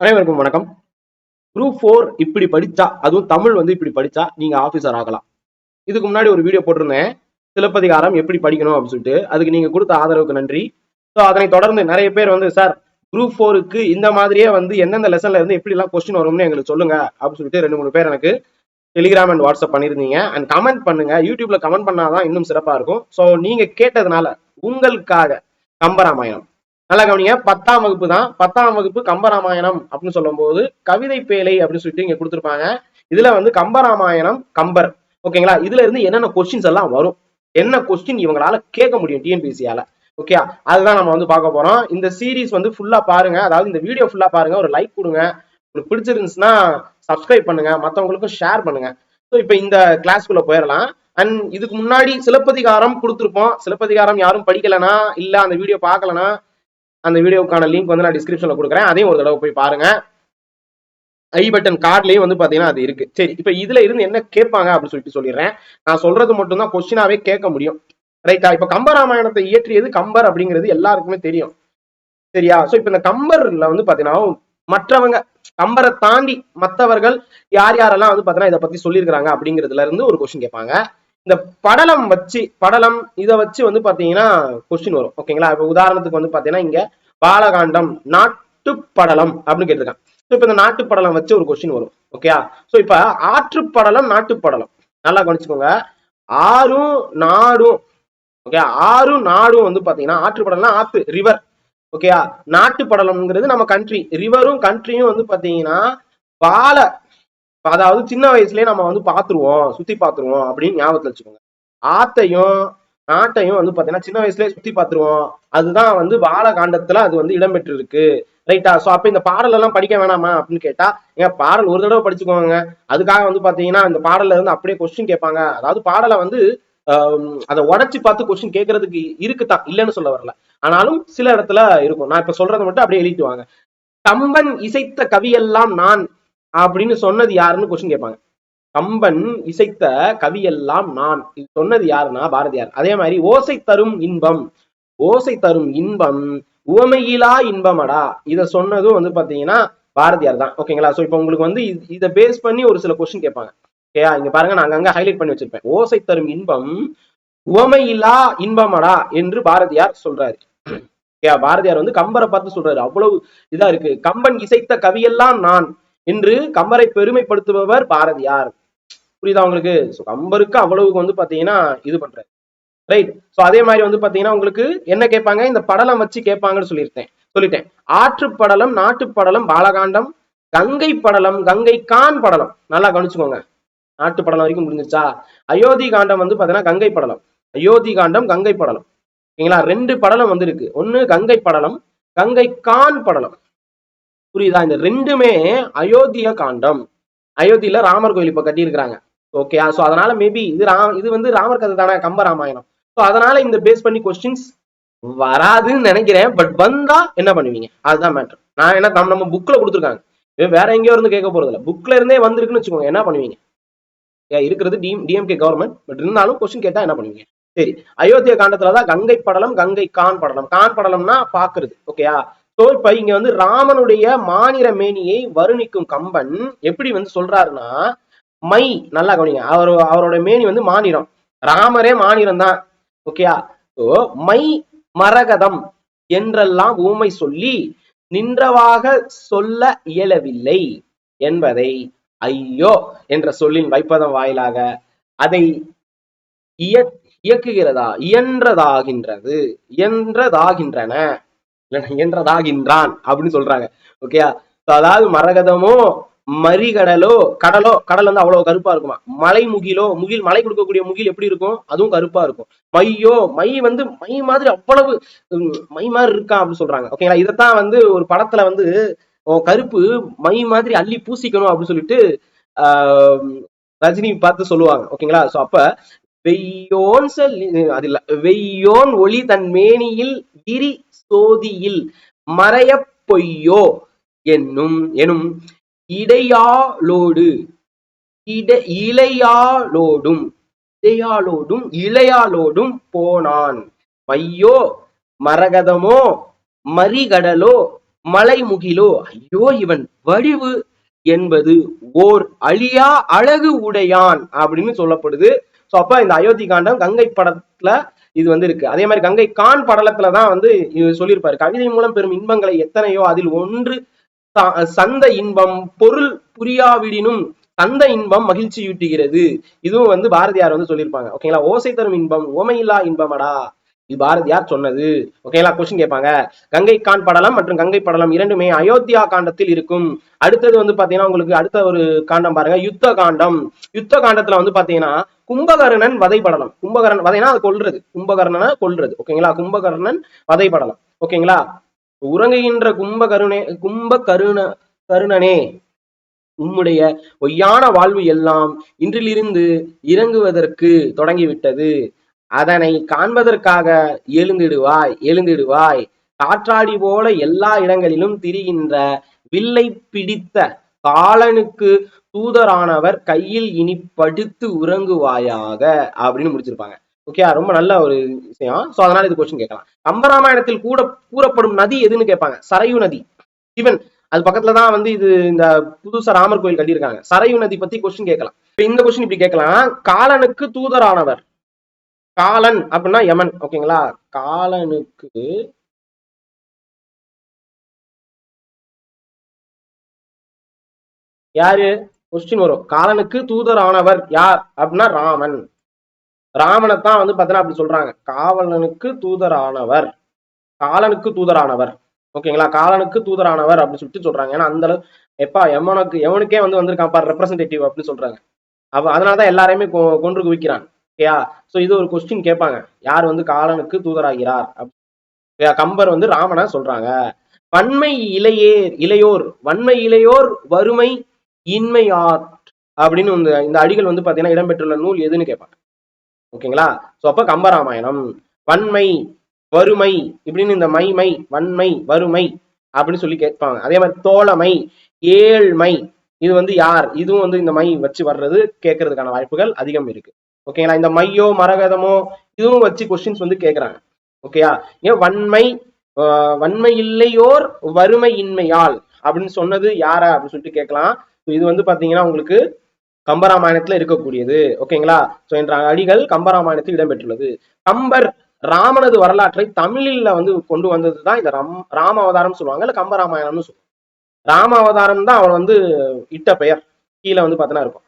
அனைவருக்கும் வணக்கம். Group four இப்படி படிச்சா அதுவும் தமிழ் வந்து இப்படி படிச்சா நீங்க ஆபீசர் ஆகலாம். இதுக்கு முன்னாடி ஒரு வீடியோ போட்டிருந்தேன். சிலப்பதிகாரம் எப்படி படிக்கணும் அப்படின்னு சொல்லிட்டு. அதுக்கு நீங்க கொடுத்த ஆதரவுக்கு நன்றி. ஸோ அதனை தொடர்ந்து நிறைய பேர் வந்து சார் குரூப் ஃபோருக்கு இந்த மாதிரியே வந்து எந்தெந்த லெசன்ல இருந்து எப்படி எல்லாம் கொஸ்டின் வரும்னு எங்களுக்கு சொல்லுங்க. அப்படின்னு சொல்லிட்டு ரெண்டு மூணு பேர் எனக்கு டெலிகிராம் அண்ட் வாட்ஸ்அப் பண்ணியிருந்தீங்க. அண்ட் கமெண்ட் பண்ணுங்க. யூடியூப்ல கமெண்ட் பண்ணாதான் இன்னும் சிறப்பா இருக்கும். ஸோ நீங்க கேட்டதுனால உங்களுக்காக கம்பராமாயணம். நல்லா கவனிங்க. பத்தாம் வகுப்பு தான். பத்தாம் வகுப்பு கம்பராமாயணம் அப்படின்னு சொல்லும்போது கவிதை பேலை அப்படின்னு சொல்லிட்டு இங்க கொடுத்துருப்பாங்க. இதுல வந்து கம்பராமாயணம் கம்பர். ஓகேங்களா இதுல இருந்து என்னென்ன கொஸ்டின்ஸ் எல்லாம் வரும்? என்ன கொஸ்டின் இவங்களால கேட்க முடியும் டிஎன்பிசியால ஓகே அதுதான் நம்ம வந்து பார்க்க போறோம். இந்த சீரிஸ் வந்து ஃபுல்லா பாருங்க. அதாவது இந்த வீடியோ ஃபுல்லா பாருங்க. ஒரு லைக் கொடுங்க. உங்களுக்கு பிடிச்சிருந்துச்சுன்னா சப்ஸ்கிரைப் பண்ணுங்க. மற்றவங்களுக்கும் ஷேர் பண்ணுங்க. ஸோ இப்போ இந்த கிளாஸ்க்குள்ள போயிடலாம் அண்ட் இதுக்கு முன்னாடி சிலப்பதிகாரம் கொடுத்துருப்போம். சிலப்பதிகாரம் யாரும் படிக்கலனா இல்ல அந்த வீடியோ பார்க்கலனா அந்த வீடியோக்கான லிங்க் வந்து நான் டிஸ்கிரிப்ஷன்ல கொடுக்குறேன். அதையும் ஒரு தடவை போய் பாருங்க. ஐ பட்டன் கார்ட்லயும் வந்து பாத்தீங்கன்னா அது இருக்கு. சரி இப்ப இதுல இருந்து என்ன கேட்பாங்க அப்படின்னு சொல்லிட்டு சொல்லிடுறேன். நான் சொல்றது மட்டும் தான் கொஸ்டினாவே கேட்க முடியும். ரைட்டா இப்ப கம்பராமாயணத்தை இயற்றியது கம்பர் அப்படிங்கிறது எல்லாருக்குமே தெரியும். சரியா? சோ இப்ப இந்த கம்பர்ல வந்து பாத்தீங்கன்னா மற்றவங்க கம்பரை தாண்டி மற்றவர்கள் யார் யாரெல்லாம் வந்து பாத்தீங்கன்னா இதை பத்தி சொல்லியிருக்கிறாங்க அப்படிங்கிறதுல இருந்து ஒரு கொஸ்டின் கேட்பாங்க. இந்த படலம் வச்சு படலம் இதை வச்சு வந்து பாத்தீங்கன்னா கொஸ்டின் வரும். ஓகேங்களா இப்ப உதாரணத்துக்கு வந்து பாத்தீங்கன்னா இங்க பாலகாண்டம் நாட்டுப்படலம் அப்படின்னு கேட்டிருக்காங்க. ஸோ இப்போ இந்த நாட்டுப்படலம் வச்சு ஒரு கொஸ்டின் வரும். ஓகேயா ஸோ இப்போ நாட்டு நாட்டுப்படலம். நல்லா கவனிச்சுக்கோங்க. ஆறும் நாடும் ஓகே ஆறும் நாடும் வந்து பாத்தீங்கன்னா ஆற்றுப்படலம்னா ஆத்து ரிவர் ஓகேயா நாட்டுப்படலம்ங்கிறது நம்ம கண்ட்ரி ரிவரும் கண்ட்ரியும் வந்து பாத்தீங்கன்னா பால அதாவது சின்ன வயசுலயே நம்ம வந்து பாத்துருவோம் சுத்தி பாத்துருவோம் அப்படின்னு ஞாபகத்துல வச்சுக்கோங்க. ஆத்தையும் நாட்டையும் வந்து பாத்தீங்கன்னா சின்ன வயசுலயே சுத்தி பாத்துருவோம். அதுதான் வந்து பாலகாண்டத்துல அது வந்து இடம்பெற்று இருக்கு ரைட்டா சோ அப்ப இந்த பாடல் எல்லாம் படிக்க வேணாமா அப்படின்னு கேட்டா ஏன் பாடல் ஒரு தடவை படிச்சுக்கோங்க. அதுக்காக வந்து பாத்தீங்கன்னா இந்த பாடல்ல இருந்து அப்படியே கொஸ்டின் கேட்பாங்க. அதாவது பாடலை வந்து அதை உடச்சி பார்த்து கொஸ்டின் கேட்கறதுக்கு இருக்குதான் இல்லைன்னு சொல்ல வரல. ஆனாலும் சில இடத்துல இருக்கும். நான் இப்ப சொல்றதை மட்டும் அப்படியே எழுதிட்டு வாங்க. கம்பன் இசைத்த கவியெல்லாம் நான் அப்படின்னு சொன்னது யாருன்னு கொஸ்டின் கேட்பாங்க. கம்பன் இசைத்த கவியெல்லாம் நான். இது சொன்னது யாருன்னா பாரதியார். அதே மாதிரி ஓசை தரும் இன்பம். ஓசை தரும் இன்பம். உவமையிலா இன்பமடா. இத சொன்னதும் வந்து பாத்தீங்கன்னா பாரதியார் தான். ஓகேங்களா சோ இப்போ உங்களுக்கு வந்து இதை பேஸ் பண்ணி ஒரு சில கொஸ்டின் கேட்பாங்க. ஓகேயா இங்க பாருங்க நான் அங்கங்க ஹைலைட் பண்ணி வச்சிருப்பேன். ஓசை தரும் இன்பம் உவமையிலா இன்பமடா என்று பாரதியார் சொல்றாரு. ஓகே பாரதியார் வந்து கம்பரை பார்த்து சொல்றாரு. அவ்வளவு இதா இருக்கு. கம்பன் இசைத்த கவியெல்லாம் நான். என்று கம்பரை பெருமைப்படுத்துபவர் பாரதியார் புரியுதா உங்களுக்கு? கம்பருக்கு அவ்வளவுக்கு வந்து பாத்தீங்கன்னா இது பண்றாரு. ரைட் சோ அதே மாதிரி வந்து பாத்தீங்கன்னா உங்களுக்கு என்ன கேட்பாங்க? இந்த படலம் வச்சு கேட்பாங்கன்னு சொல்லியிருக்கேன் சொல்லிட்டேன். ஆற்று படலம் நாட்டு படலம் பாலகாண்டம் கங்கை படலம் கங்கை கான் படலம். நல்லா கவனிச்சுக்கோங்க. நாட்டு படலம் வரைக்கும் முடிஞ்சிச்சா அயோத்தி காண்டம் வந்து பாத்தீங்கன்னா கங்கை படலம். அயோத்தி காண்டம் கங்கை படலம். ஓகேங்களா? ரெண்டு படலம் வந்து இருக்கு ஒன்னு கங்கை படலம் கங்கை கான் படலம். புரியுதா? இந்த ரெண்டுமே அயோத்திய காண்டம். அயோத்தியில ராமர் கோயில் இப்ப கட்டியிருக்கிறாங்க. ஓகே சோ அதனால மேபி இது ராம் இது வந்து ராமர் கதை தானே கம்ப ராமாயணம். ஸோ அதனால இந்த பேஸ் பண்ணி கொஸ்டின்ஸ் வராதுன்னு நினைக்கிறேன். பட் வந்தா என்ன பண்ணுவீங்க? அதுதான் மேட்ரு நான் என்ன நம்ம புக்ல கொடுத்துருக்காங்க. வேற எங்கேயோ இருந்து கேட்க போறது இல்லை புக்ல இருந்தே வந்திருக்குன்னு வச்சுக்கோங்க. என்ன பண்ணுவீங்க? இருக்கிறது டிஎம் டிஎம்கே கவர்மெண்ட் பட் இருந்தாலும் கொஸ்டின் கேட்டா என்ன பண்ணுவீங்க? சரி அயோத்திய காண்டத்துலதான் கங்கை படலம் கங்கை கான் படலம். கான் படலம்னா பாக்குறது. ஓகேயா ஸோ இப்ப இங்க வந்து ராமனுடைய மாநில மேனியை வருணிக்கும் கம்பன் எப்படி வந்து சொல்றாருன்னா மை நல்லா கவனிங்க அவர் அவரோட மேனி வந்து மாநிலம். ராமரே மாநிலம் தான் ஓகேயா ஸோ மை மரகதம் என்றெல்லாம் ஊமை சொல்லி நின்றவாக சொல்ல இயலவில்லை என்பதை ஐயோ என்ற சொல்லின் வைப்பதன் வாயிலாக அதை இயக்குகிறதா? இயன்றதாகின்றது இயன்றதாகின்றன. இயன்றதாகின்றான் அப்படின்னு சொல்றாங்க. ஓகேயா அதாவது மரகதமோ மறிகடலோ கடலோ கடல் வந்து அவ்வளவு கருப்பா இருக்குமா? மலை முகிலோ முகில் மலை கொடுக்கக்கூடிய முகில் எப்படி இருக்கும்? அதுவும் கருப்பா இருக்கும். மையோ மை வந்து மை மாதிரி அவ்வளவு மை மாதிரி இருக்கா அப்படின்னு சொல்றாங்க. ஓகேங்களா இதைத்தான் வந்து ஒரு படத்துல வந்து கருப்பு மை மாதிரி அள்ளி பூசிக்கணும் அப்படின்னு சொல்லிட்டு ஆஹ் ரஜினி பார்த்து சொல்லுவாங்க. ஓகேங்களா சோ அப்ப வெய்யோன் சொல்லி அது இல்ல வெய்யோன் ஒளி தன் மேனியில் விரி சோதியில் மறைய பொய்யோ என்னும் எனும் இடையாளோடு இட இளையாளோடும் இடையாளோடும் இளையாளோடும் போனான். மையோ மரகதமோ மறிகடலோ மலைமுகிலோ ஐயோ இவன் வடிவு என்பது ஓர் அழியா அழகு உடையான் அப்படின்னு சொல்லப்படுது. சோ அப்ப இந்த அயோத்தி காண்டம் கங்கை படத்துல இது வந்து இருக்கு. அதே மாதிரி கங்கை கான் படலத்துல தான் வந்து சொல்லியிருப்பாரு. கவிதை மூலம் பெறும் இன்பங்களை எத்தனையோ அதில் ஒன்று சந்த இன்பம் பொருள் புரியாவிடினும் சந்த இன்பம் மகிழ்ச்சியூட்டுகிறது. இதுவும் வந்து பாரதியார் வந்து சொல்லியிருப்பாங்க. ஓகேங்களா? ஓசை தரும் இன்பம் ஓமையில்லா இன்பமடா. இது பாரதியார் சொன்னது? ஓகேங்களா கொஸ்டின் கேட்பாங்க. கங்கை கான் படலம் மற்றும் கங்கை படலம் இரண்டுமே அயோத்தியா காண்டத்தில் இருக்கும். அடுத்தது வந்து பாத்தீங்கன்னா உங்களுக்கு அடுத்த ஒரு காண்டம் பாருங்க. யுத்த காண்டம். யுத்த காண்டத்துல வந்து பாத்தீங்கன்னா கும்பகர்ணன் வதைப்படலம் கும்பகர்ணன் வதைனா அது கொல்றது. கும்பகர்ணனா கொல்றது. ஓகேங்களா கும்பகர்ணன் வதைப்படலம் ஓகேங்களா உறங்குகின்ற கும்பகருணே கும்பகருண கருணனே உம்முடைய பொய்யான வாழ்வு எல்லாம் இன்றிலிருந்து இறங்குவதற்கு தொடங்கிவிட்டது. அதனை காண்பதற்காக எழுந்திடுவாய் எழுந்திடுவாய். காற்றாடி போல எல்லா இடங்களிலும் திரிகின்ற வில்லை பிடித்த காலனுக்கு தூதரானவர் கையில் இனி படுத்து உறங்குவாயாக அப்படின்னு முடிச்சிருப்பாங்க. ஓகே ரொம்ப நல்ல ஒரு விஷயம். சோ அதனால இது கொஸ்டின் கேட்கலாம். கம்பராமாயணத்தில் கூட கூறப்படும் நதி எதுன்னு கேட்பாங்க? சரையு நதி. சிவன் அது பக்கத்துல தான் வந்து இது இந்த புதுசா ராமர் கோயில் கட்டியிருக்காங்க. சரையு நதி பத்தி கொஸ்டின் கேட்கலாம். இப்ப இந்த கொஸ்டின் இப்படி கேட்கலாம். காலனுக்கு தூதரானவர். காலன் அப்படின்னா யமன் ஓகேங்களா? காலனுக்கு யாரு? கொஸ்டின் வரும். காலனுக்கு தூதரானவர் யார் அப்படின்னா ராமன். ராமனைத்தான் வந்து பார்த்தீங்கன்னா அப்படி சொல்றாங்க. காவலனுக்கு தூதரானவர். காலனுக்கு தூதரானவர். ஓகேங்களா? காலனுக்கு தூதரானவர் அப்படின்னு சொல்லிட்டு சொல்றாங்க. ஏன்னா அந்த அளவு எப்பா எவனுக்கு எவனுக்கே வந்து வந்திருக்கான் பாரு ரெப்ரசன்டேட்டிவ் அப்படின்னு சொல்றாங்க. அப்ப அதனாலதான் எல்லாரையுமே கொ- கொன்று குவிக்கிறான். ஓகேயா சோ இது ஒரு கொஸ்டின் கேட்பாங்க. யார் வந்து காலனுக்கு தூதராகிறார்? அப்ப- கம்பர் வந்து ராமனா சொல்றாங்க. வன்மை இளையேர் இளையோர் வன்மை இளையோர் வறுமை இன்மையார் அப்படின்னு இந்த இந்த அடிகள் வந்து பாத்தீங்கன்னா இடம்பெற்றுள்ள நூல் எதுன்னு கேட்பாங்க. ஓகேங்களா? சோ அப்ப கம்பராமாயணம். வன்மை வறுமை இப்படின்னு இந்த மைமை வன்மை வறுமை அப்படின்னு சொல்லி கேட்பாங்க. அதே மாதிரி தோழமை ஏழ்மை இது வந்து யார்? இதுவும் வந்து இந்த மை வச்சு வர்றது கேட்கறதுக்கான வாய்ப்புகள் அதிகம் இருக்கு. ஓகேங்களா இந்த மையோ மரகதமோ இதுவும் வச்சு கொஸ்டின்ஸ் வந்து கேட்கறாங்க ஓகேயா ஏன் வன்மை வன்மை இல்லையோர் வறுமை இன்மையால் அப்படின்னு சொன்னது யார அப்படின்னு சொல்லிட்டு கேட்கலாம். இது வந்து பாத்தீங்கன்னா உங்களுக்கு கம்பராமாயணத்துல இருக்கக்கூடியது. ஓகேங்களா சோ என்ற அடிகள் கம்பராமாயணத்தில் இடம்பெற்றுள்ளது. கம்பர் ராமனது வரலாற்றை தமிழில் வந்து கொண்டு வந்தது தான் இந்த ரம் ராம அவதாரம் சொல்லுவாங்க. இல்ல கம்பராமாயணம்னு சொல்லுவாங்க. ராம அவதாரம் தான் அவன் வந்து இட்ட பெயர். கீழே வந்து பார்த்தீங்கன்னா இருக்கும்.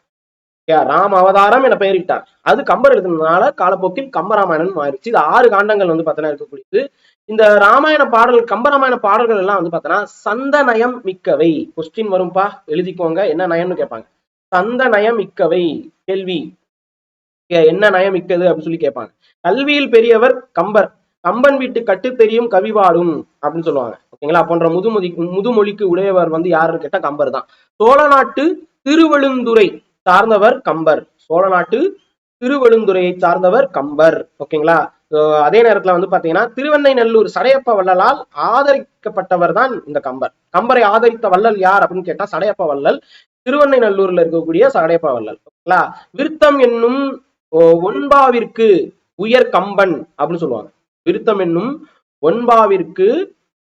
ராம அவதாரம் என பெயரிட்டார். அது கம்பர் எழுதுனதுனால காலப்போக்கில் கம்பராமாயணம் மாறிடுச்சு. இது ஆறு காண்டங்கள் வந்து பார்த்தோன்னா இருக்கக்கூடியது. இந்த ராமாயண பாடல் கம்பராமாயண பாடல்கள் எல்லாம் வந்து பார்த்தோன்னா சந்த நயம் மிக்கவை. கொஸ்டின் வரும்பா? எழுதிக்கோங்க. என்ன நயம்னு கேட்பாங்க. சந்த நயம் மிக்கவை. கேள்வி. என்ன நயம் மிக்கது அப்படின்னு சொல்லி கேட்பாங்க. கல்வியில் பெரியவர் கம்பர். கம்பன் வீட்டு கட்டு தெரியும் கவிபாடும் அப்படின்னு சொல்லுவாங்க. ஓகேங்களா? போன்ற முதுமொழி முதுமொழிக்கு உடையவர் வந்து யாருன்னு கேட்டா கம்பர் தான். சோழ நாட்டு திருவழுந்துறை. சார்ந்தவர் கம்பர். சோழ நாட்டு திருவெழுந்துறையை சார்ந்தவர் கம்பர். ஓகேங்களா? அதே நேரத்துல வந்து பாத்தீங்கன்னா திருவெண்ணைநல்லூர் சடையப்ப வள்ளலால் ஆதரிக்கப்பட்டவர் தான் இந்த கம்பர். கம்பரை ஆதரித்த வள்ளல் யார் அப்படின்னு கேட்டா சடையப்ப வள்ளல் திருவெண்ணைநல்லூர்ல இருக்கக்கூடிய சடையப்ப வள்ளல். ஓகேங்களா? விருத்தம் என்னும் ஓ, ஒன்பாவிற்கு உயர் கம்பன் அப்படின்னு சொல்லுவாங்க. விருத்தம் என்னும் ஒன்பாவிற்கு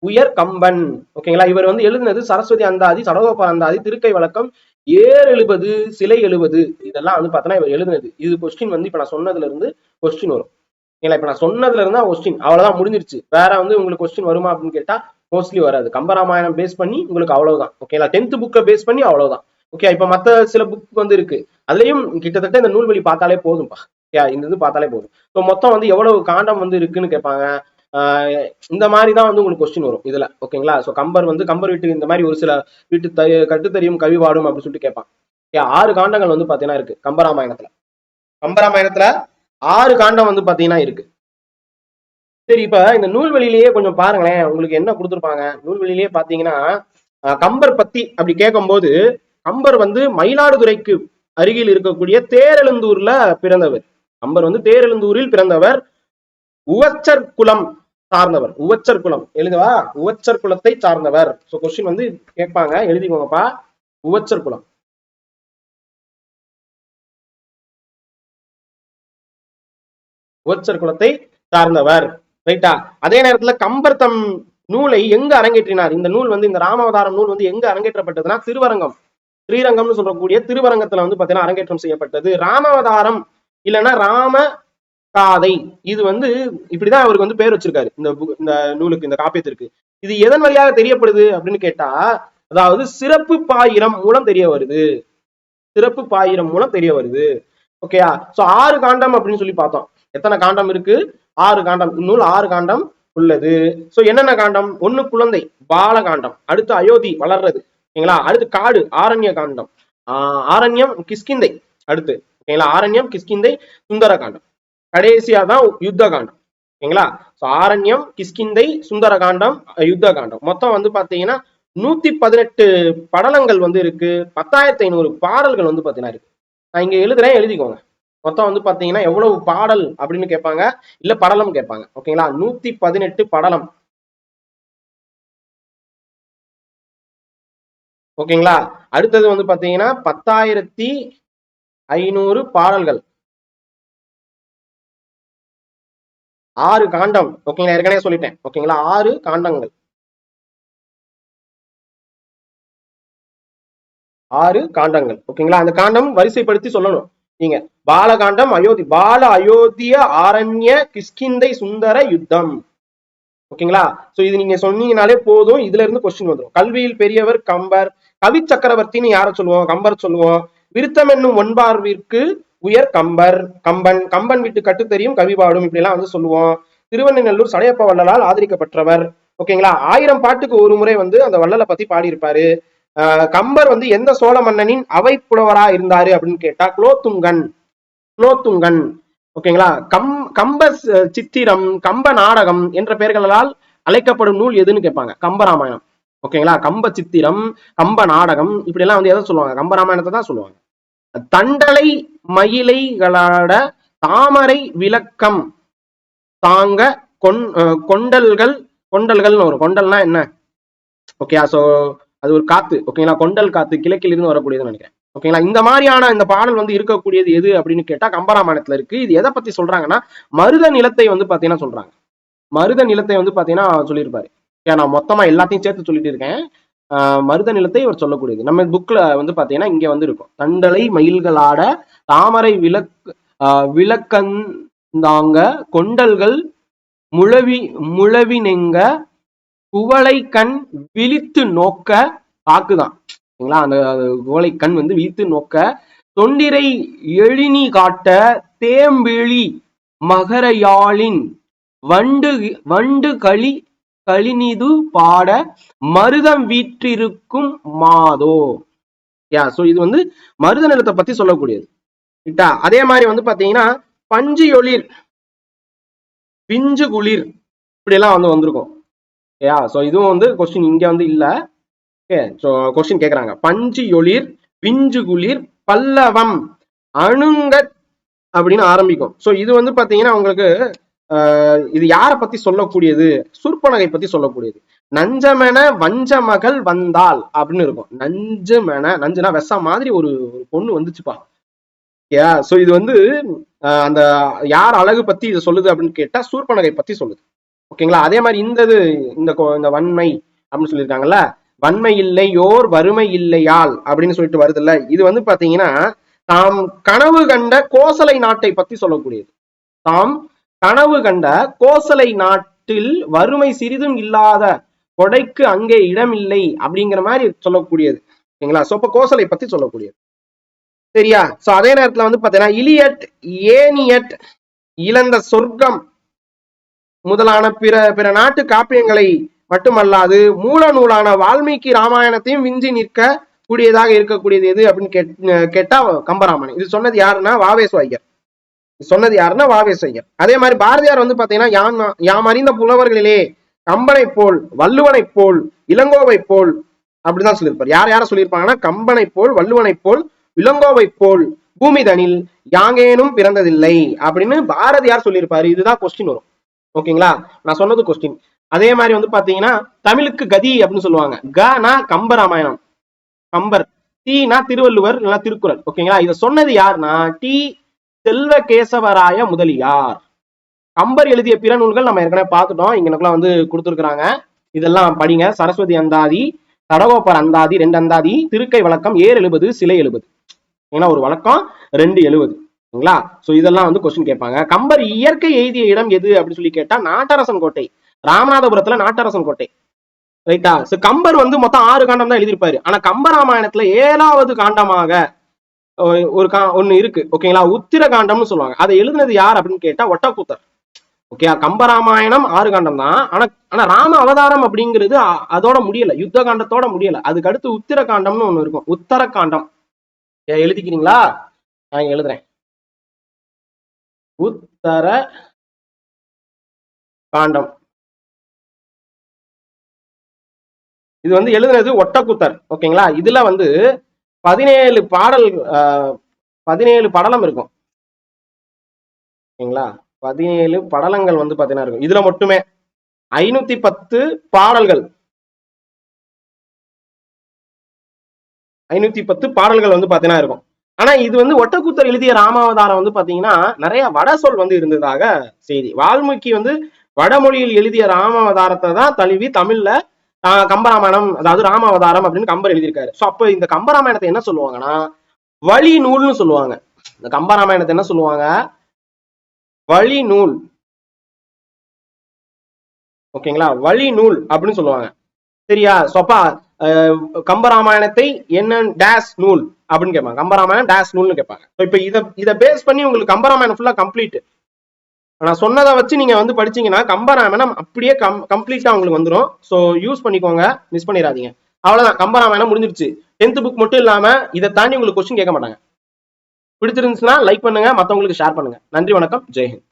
உயர் கம்பன். ஓகேங்களா? இவர் வந்து எழுதினது சரஸ்வதி அந்தாதி சடகோப அந்தாதி திருக்கை வழக்கம் ஏர் எழுபது சிலை எழுபது இதெல்லாம் வந்து பார்த்தோன்னா இவர் எழுதுனது. இது கொஸ்டின் வந்து இப்போ நான் சொன்னதுல இருந்து கொஸ்டின் வரும். ஓகேங்களா இப்போ நான் சொன்னதுல இருந்தா கொஸ்டின் அவ்வளோதான் முடிஞ்சிருச்சு. வேற வந்து உங்களுக்கு கொஸ்டின் வருமா அப்படின்னு கேட்டா மோஸ்ட்லி வராது. கம்பராமாயணம் பேஸ் பண்ணி உங்களுக்கு அவ்வளவுதான். ஓகேங்களா டென்த் புக்கை பேஸ் பண்ணி அவ்வளவுதான். ஓகே இப்போ மற்ற சில புக் வந்து இருக்கு. அதுலயும் கிட்டத்தட்ட இந்த நூல்வழி பார்த்தாலே போதும்பா. ஓகே இந்த இது பார்த்தாலே போதும். ஸோ மொத்தம் வந்து எவ்வளவு காண்டம் வந்து இருக்குன்னு கேட்பாங்க. இந்த மாதிரி தான் வந்து உங்களுக்கு கொஸ்டின் வரும். இதுல ஓகேங்களா ஸோ கம்பர் வந்து கம்பர் வீட்டு இந்த மாதிரி ஒரு சில வீட்டு த கட்டுத்தறியும் கவிபாடும் அப்படின்னு சொல்லிட்டு கேட்பான். ஓகே ஆறு காண்டங்கள் வந்து பாத்தீங்கன்னா இருக்கு கம்பராமாயணத்துல. கம்பராமாயணத்துல ஆறு காண்டம் வந்து பாத்தீங்கன்னா இருக்கு. சரி இப்ப இந்த நூல்வெளியிலேயே கொஞ்சம் பாருங்களேன் உங்களுக்கு என்ன கொடுத்துருப்பாங்க? நூல்வெளியிலேயே பாத்தீங்கன்னா கம்பர் பத்தி அப்படி கேட்கும்போது கம்பர் வந்து மயிலாடுதுறைக்கு அருகில் இருக்கக்கூடிய தேரெழுந்தூர்ல பிறந்தவர். கம்பர் வந்து தேரெழுந்தூரில் பிறந்தவர். உவச்சர் குலம் சார்ந்தவர். உவச்சர் குலம். எழுதுவா? உவச்சர் குலத்தை சார்ந்தவர். சோ கொஸ்டின் வந்து கேட்பாங்க. எழுதிக்கோங்கப்பா. உவச்சர் குலம். உவச்சர் குலத்தை சார்ந்தவர். ரைட்டா அதே நேரத்துல கம்பர் தம் நூலை எங்க அரங்கேற்றினார்? இந்த நூல் வந்து இந்த ராமாவதாரம் நூல் வந்து எங்க அரங்கேற்றப்பட்டதுன்னா திருவரங்கம். ஸ்ரீரங்கம்னு சொல்லக்கூடிய திருவரங்கத்துல வந்து பாத்தீங்கன்னா அரங்கேற்றம் செய்யப்பட்டது. ராமாவதாரம் இல்லைன்னா ராம காதை. இது வந்து இப்படிதான் அவருக்கு வந்து பேர் வச்சிருக்காரு. இந்த இந்த நூலுக்கு இந்த காப்பியத்திற்கு. இது எதன் வழியாக தெரியப்படுது அப்படின்னு கேட்டா அதாவது சிறப்பு பாயிரம் மூலம் தெரிய வருது. சிறப்பு பாயிரம் மூலம் தெரிய வருது. ஓகேயா சோ ஆறு காண்டம் அப்படின்னு சொல்லி பார்த்தோம். எத்தனை காண்டம் இருக்கு? ஆறு காண்டம். இந்நூல் ஆறு காண்டம் உள்ளது. சோ என்னென்ன காண்டம்? ஒண்ணு குழந்தை பால காண்டம். அடுத்து அயோத்தி வளர்றது. ஓகேங்களா? அடுத்து காடு ஆரண்ய காண்டம். ஆஹ் ஆரண்யம் கிஸ்கிந்தை அடுத்து ஓகேங்களா? ஆரண்யம் கிஸ்கிந்தை சுந்தர காண்டம். கடைசியா தான் யுத்த காண்டம் ஓகேங்களா சோ ஆரண்யம் கிஷ்கிந்தை சுந்தர காண்டம் யுத்த காண்டம் மொத்தம் வந்து பாத்தீங்கன்னா நூத்தி பதினெட்டு படலங்கள் வந்து இருக்கு. பத்தாயிரத்தி ஐநூறு பாடல்கள் வந்து பாத்தீங்கன்னா இருக்கு. நான் இங்க எழுதுறேன் எழுதிக்கோங்க. மொத்தம் வந்து பாத்தீங்கன்னா எவ்வளவு பாடல் அப்படின்னு கேட்பாங்க? இல்ல படலம் கேட்பாங்க. ஓகேங்களா? நூத்தி பதினெட்டு படலம். ஓகேங்களா? அடுத்தது வந்து பாத்தீங்கன்னா பத்தாயிரத்தி ஐநூறு பாடல்கள். ஆறு காண்டம் ஓகேங்களா ஏற்கனவே சொல்லிட்டேன். ஓகேங்களா ஆறு காண்டங்கள். ஆறு காண்டங்கள். ஓகேங்களா அந்த காண்டம் வரிசைப்படுத்தி சொல்லணும். நீங்க பாலகாண்டம் அயோத்தி பால அயோத்திய ஆரண்ய கிஷ்கிந்தை சுந்தர யுத்தம். ஓகேங்களா சோ இது நீங்க சொன்னீங்கனாலே போதும். இதுல இருந்து கொஸ்டின் வந்துடும் கல்வியில் பெரியவர் கம்பர் கவி சக்கரவர்த்தின்னு யார சொல்லுவோம்? கம்பர் சொல்லுவோம். விருத்தம் என்னும் ஒன்பார்விற்கு உயர் கம்பர் கம்பன் கம்பன் விட்டு கட்டு தெரியும் கவி பாடும் இப்படி எல்லாம் வந்து சொல்லுவோம். திருவண்ணநல்லூர் சடையப்ப வள்ளலால் ஆதரிக்கப்பட்டவர். ஓகேங்களா? ஆயிரம் பாட்டுக்கு ஒரு முறை வந்து அந்த வள்ளலை பத்தி பாடியிருப்பாரு. ஆஹ் கம்பர் வந்து எந்த சோழ மன்னனின் அவை புலவரா இருந்தாரு அப்படின்னு கேட்டா குலோத்துங்கன். குலோத்துங்கன். ஓகேங்களா? கம் கம்ப சித்திரம் கம்ப நாடகம் என்ற பெயர்களால் அழைக்கப்படும் நூல் எதுன்னு கேட்பாங்க? கம்பராமாயணம் ஓகேங்களா? கம்ப சித்திரம் கம்ப நாடகம் இப்படி எல்லாம் வந்து எதை சொல்லுவாங்க? கம்பராமாயணத்தை தான் சொல்லுவாங்க. தண்டலை மயிலைகளோட தாமரை விளக்கம் தாங்க கொண் கொண்டல்கள் கொண்டல்கள்னு வரும். கொண்டல்னா என்ன? ஓகே சோ அது ஒரு காத்து ஓகேங்களா கொண்டல் காத்து கிழக்கில் இருந்து வரக்கூடியதுன்னு நினைக்கிறேன். ஓகேங்களா இந்த மாதிரியான இந்த பாடல் வந்து இருக்கக்கூடியது எது அப்படின்னு கேட்டா கம்பராமாயணத்துல இருக்கு. இது எதை பத்தி சொல்றாங்கன்னா மருத நிலத்தை வந்து பாத்தீங்கன்னா சொல்றாங்க. மருத நிலத்தை வந்து பாத்தீங்கன்னா சொல்லியிருப்பாரு. ஏன்னா நான் மொத்தமா எல்லாத்தையும் சேர்த்து சொல்லிட்டு இருக்கேன். மருத நிலத்தை இவர் சொல்லக்கூடியது. நம்ம புக்ல வந்து பாத்தீங்கன்னா இங்க வந்து இருக்கும். தண்டலை மயில்களாட தாமரை விளக்கு ஆஹ் விளக்கந்தாங்க கொண்டல்கள் முழவி முழவினெங்க குவளை கண் விழித்து நோக்க பாக்குதான் சரிங்களா? அந்த குவளை கண் வந்து விழித்து நோக்க தொண்டிரை எழினி காட்ட தேம்பிழி மகரையாளின் வண்டு வண்டு களி கழிநீது பாட மருதம் வீற்றிருக்கும் மாதோ. யா சோ இது வந்து மருத நிலத்தை பத்தி சொல்லக்கூடியது. ரைட்டா அதே மாதிரி வந்து பாத்தீங்கன்னா பஞ்சு ஒளிர் பிஞ்சு குளிர் இப்படி எல்லாம் வந்து வந்திருக்கும். யா சோ இதுவும் வந்து கொஸ்டின் இங்க வந்து இல்ல. ஓகே சோ கொஸ்டின் கேக்குறாங்க. பஞ்சு ஒளிர் பிஞ்சு குளிர் பல்லவம் அணுங்க அப்படின்னு ஆரம்பிக்கும். சோ இது வந்து பாத்தீங்கன்னா உங்களுக்கு இது யாரை பத்தி சொல்லக்கூடியது? சுற்பனகை பத்தி சொல்லக்கூடியது. நஞ்சமென வஞ்ச மகள் வந்தாள் அப்படின்னு இருக்கும். நஞ்சமென நஞ்சுனா வெச மாதிரி ஒரு ஒரு பொண்ணு வந்துச்சுப்பா. யா சோ இது வந்து அந்த யார் அழகு பத்தி இது சொல்லுது அப்படின்னு கேட்டா சூர்பனகை பத்தி சொல்லுது. ஓகேங்களா அதே மாதிரி இந்த இது இந்த இந்த வன்மை அப்படின்னு சொல்லியிருக்காங்கல்ல? வன்மை இல்லையோர் வறுமை இல்லையால் அப்படின்னு சொல்லிட்டு வருதுல்ல. இது வந்து பாத்தீங்கன்னா தாம் கனவு கண்ட கோசலை நாட்டை பத்தி சொல்லக்கூடியது. தாம் கனவு கண்ட கோசலை நாட்டில் வறுமை சிறிதும் இல்லாத கொடைக்கு அங்கே இடமில்லை அப்படிங்கிற மாதிரி சொல்லக்கூடியது. ஓகேங்களா? சோ இப்ப கோசலை பத்தி சொல்லக்கூடியது. சரியா? சோ அதே நேரத்துல வந்து பாத்தீங்கன்னா இலியட் ஏனியட் இழந்த சொர்க்கம் முதலான பிற பிற நாட்டு காப்பியங்களை மட்டுமல்லாது மூல நூலான வால்மீகி ராமாயணத்தையும் விஞ்சி நிற்க கூடியதாக இருக்கக்கூடியது எது அப்படின்னு கேட் கேட்டா கம்பராமணி இது சொன்னது யாருன்னா வாவேசு ஐயர் சொன்னது யாருன்னா வாவேசயர் அதே மாதிரி பாரதியார் வந்து பாத்தீங்கன்னா யாம் யாம் அறிந்த புலவர்களிலே கம்பனை போல் வள்ளுவனை போல் இளங்கோவை போல் அப்படிதான் சொல்லியிருப்பார். யார் யார சொல்லியிருப்பாங்கன்னா கம்பனை போல் வள்ளுவனை போல் இளங்கோவை போல் பூமிதனில் யாங்கேனும் பிறந்ததில்லை அப்படின்னு பாரதியார் சொல்லியிருப்பாரு. இதுதான் கொஸ்டின் வரும். ஓகேங்களா? நான் சொன்னது கொஸ்டின் அதே மாதிரி வந்து பாத்தீங்கன்னா தமிழுக்கு கதி அப்படின்னு சொல்லுவாங்க. கனா கம்பராமாயணம். கம்பர். தீனா திருவள்ளுவர் இல்லைன்னா திருக்குறள். ஓகேங்களா? இதை சொன்னது யாருன்னா டி செல்வ கேசவராய முதலியார். கம்பர் எழுதிய பிற நூல்கள் நம்ம ஏற்கனவே பார்த்துட்டோம். இங்கனக்குள்ள வந்து கொடுத்துருக்குறாங்க. இதெல்லாம் படிங்க. சரஸ்வதி அந்தாதி தடகோப்பர் அந்தாதி ரெண்டு அந்தாதி திருக்கை வழக்கம் ஏர் எழுபது சிலை எழுபது. ஏன்னா ஒரு வழக்கம் ரெண்டு எழுபது. சரிங்களா? சோ இதெல்லாம் வந்து கொஸ்டின் கேட்பாங்க. கம்பர் இயற்கை எய்திய இடம் எது அப்படின்னு சொல்லி கேட்டா நாட்டரசன் கோட்டை. ராமநாதபுரத்துல நாட்டரசன் கோட்டை. ரைட்டா சோ கம்பர் வந்து மொத்தம் ஆறு காண்டம் தான் எழுதியிருப்பாரு. ஆனா கம்பராமாயணத்துல ஏழாவது காண்டமாக ஒரு கா ஒன்னு இருக்கு. ஓகேங்களா உத்திர காண்டம்னு சொல்லுவாங்க. அதை எழுதுனது யார் அப்படின்னு கேட்டா ஒட்டக்கூத்தர். ஓகே கம்பராமாயணம் ஆறு காண்டம் தான். ஆனா ஆனா ராம அவதாரம் அப்படிங்கிறது அதோட முடியல. யுத்த காண்டத்தோட முடியல. அதுக்கு அடுத்து உத்திர காண்டம்னு ஒண்ணு இருக்கும். உத்தர காண்டம் எழுதிக்கிறீங்களா? நான் எழுதுறேன். உத்தர காண்டம். இது வந்து எழுதுனது ஒட்டக்குத்தர். ஓகேங்களா இதுல வந்து பதினேழு பாடல் ஆஹ், பதினேழு படலம் இருக்கும். சரிங்களா பதினேழு படலங்கள் வந்து பாத்தீங்கன்னா இருக்கும். இதுல மட்டுமே ஐநூத்தி பத்து பாடல்கள். ஐநூத்தி பத்து பாடல்கள் வந்து பாத்தீங்கன்னா இருக்கும். ஆனா இது வந்து ஒட்டக்கூத்தர் எழுதிய ராமாவதாரம் வந்து பாத்தீங்கன்னா நிறைய வட சொல் வந்து இருந்ததாக செய்தி. வால்மீகி வந்து வடமொழியில் எழுதிய ராமாவதாரத்தை தான் தழுவி தமிழ்ல கம்பராமாயணம் அதாவது ராமாவதாரம் அப்படின்னு கம்பர் எழுதியிருக்காரு. ஸோ அப்போ இந்த கம்பராமாயணத்தை என்ன சொல்லுவாங்கன்னா வழி நூல்னு சொல்லுவாங்க. இந்த கம்பராமாயணத்தை என்ன சொல்லுவாங்க? வழி நூல். ஓகேங்களா வழி நூல் அப்படின்னு சொல்லுவாங்க. சரியா? சொப்பா அஹ், கம்பராமாயணத்தை என்ன டேஸ் நூல் அப்படின்னு கேட்பாங்க. கம்பராமாயணம் டேஸ் நூல்னு கேட்பாங்க. இப்போ இப்ப இத இத பேஸ் பண்ணி உங்களுக்கு கம்பராமாயணம் ஃபுல்லா கம்ப்ளீட் நான் சொன்னதை வச்சு நீங்க வந்து படிச்சீங்கன்னா கம்பராமாயணம் அப்படியே கம் கம்ப்ளீட்டா உங்களுக்கு வந்துடும் ஸோ யூஸ் பண்ணிக்கோங்க. மிஸ் பண்ணிடாதீங்க. அவ்வளவுதான். கம்பராமாயணம் முடிஞ்சிருச்சு. டென்த் புக் மட்டும் இல்லாம இதை தாண்டி உங்களுக்கு கொஸ்டின் கேட்க மாட்டாங்க. பிடிச்சிருந்துச்சுன்னா லைக் பண்ணுங்க. மத்தவங்களுக்கு ஷேர் பண்ணுங்க. நன்றி வணக்கம். ஜெய்ஹிந்த்